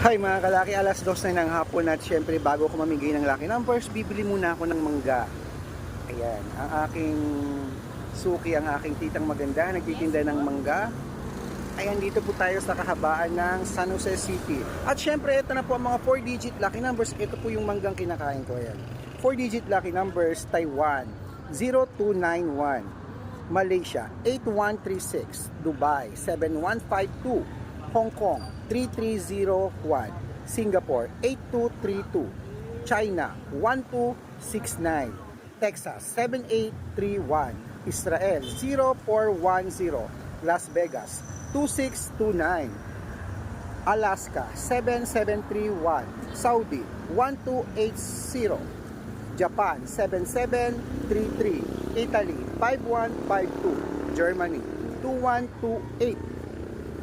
Hi mga kalaki, alas dos na ng hapon at syempre bago ko mamigay ng lucky numbers, bibili muna ako ng mangga. Ayan, ang aking suki, ang aking titang maganda, nagtitinda ng mangga. Ayan, dito po tayo sa kahabaan ng San Jose City. At syempre, ito na po ang mga 4-digit lucky numbers. Ito po yung manggang kinakain ko. Ayan. 4-digit lucky numbers, Taiwan, 0291. Malaysia, 8136. Dubai, 7152. Hong Kong, 3301. Singapore, 8232. China, 1269. Texas, 7831. Israel, 0410. Las Vegas, 2629. Alaska 7731, Saudi 1280, Japan 7733, Italy 5152, Germany 2128,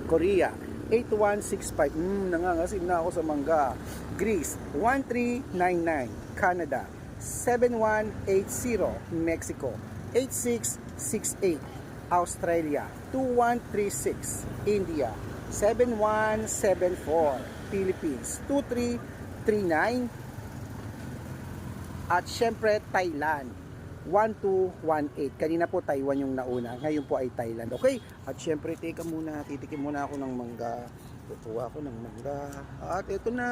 Korea 8165, mm, nangangasim na ako sa mangga, Greece 1399, Canada 7180, Mexico 8668, Australia 2136, India 7174, Philippines 2339, at syempre Thailand 1218. Kanina po Taiwan yung nauna, ngayon po ay Thailand. Okay? At syempre teka muna, titikim muna ako ng mangga. Tutuwa ako ng mangga. At ito na.